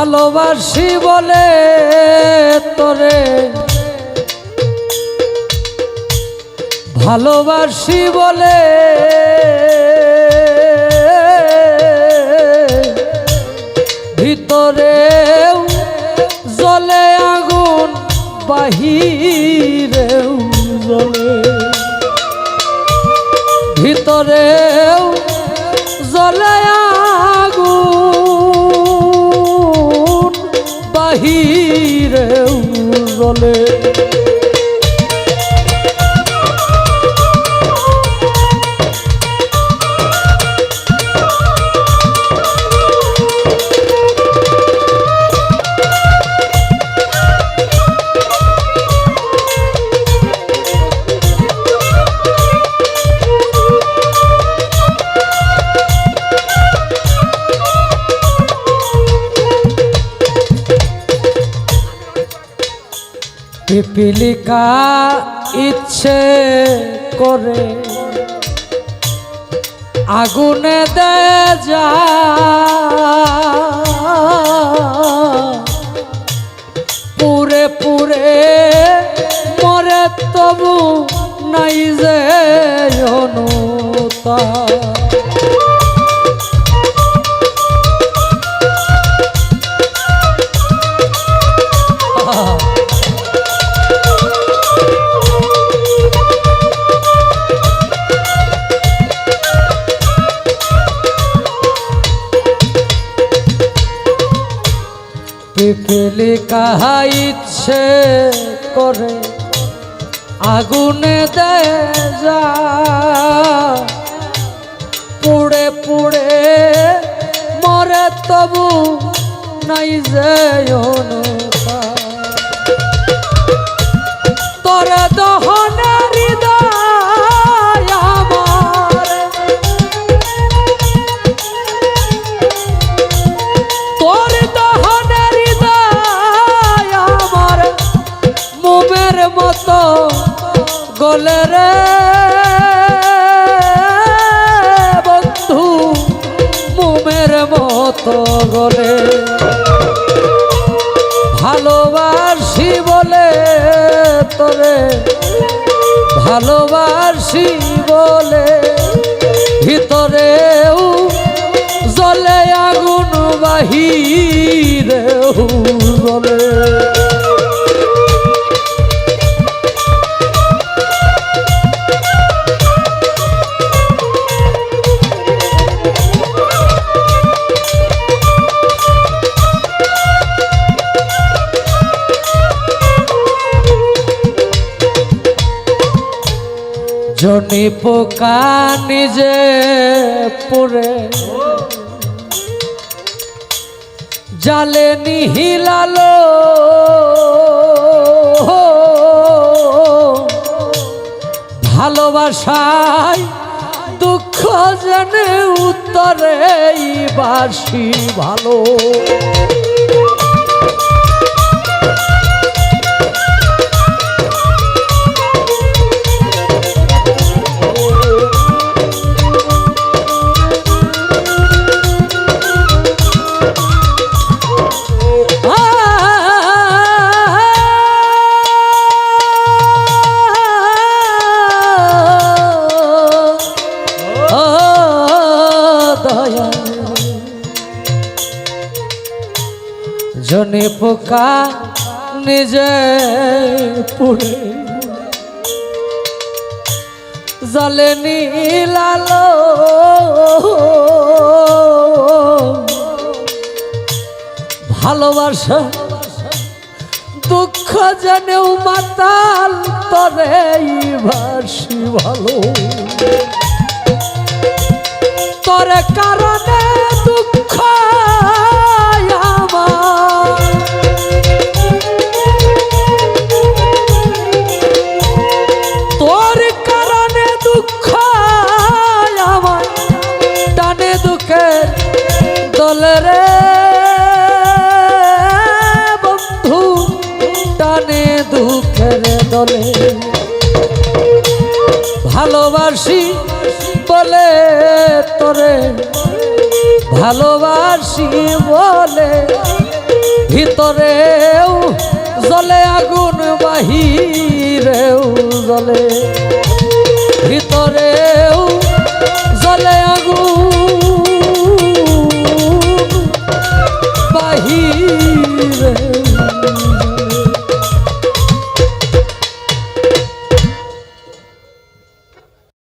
ভালোবাসি বলে তোরে। ভালোবাসি বলে ভিতরেও জলে আগুন বাহিরেও জলে। ভিতরেও জলে জলে পিপিলিকা ইচ্ছে করে? আগুনে দেয় যা। পুরে পুরে মরে তবু নাই যে অনুতা পিপিলি কাহা ইচ্ছে করে আগুনে দেয় যা পুড়ে পুড়ে মরে তবু নাই যে অনুতা। তোরে দহনে রে বন্ধু, মোমের মতো গলে। ভালোবাসি বলে তোরে, ভালোবাসি বলে ভিতরেও জলে আগুন বাহিরেও জলে জনি পোকা নিজে পড়ে। জালে নিহিলালো ভালোবাসায় দুঃখ জেনে উত্তরে বাসি ভালো। জনে পোকা নিজে পুড়ে। জলে নীলালো ভালোবাসা দুঃখ জানেও মাতাল তরে ভাসি ভালো। তোরে কারণে দুঃখ ভালোবাসি বলে তোরে ভালোবাসি বলে ভিতরেও জলে আগুন বাহিরেও জলে।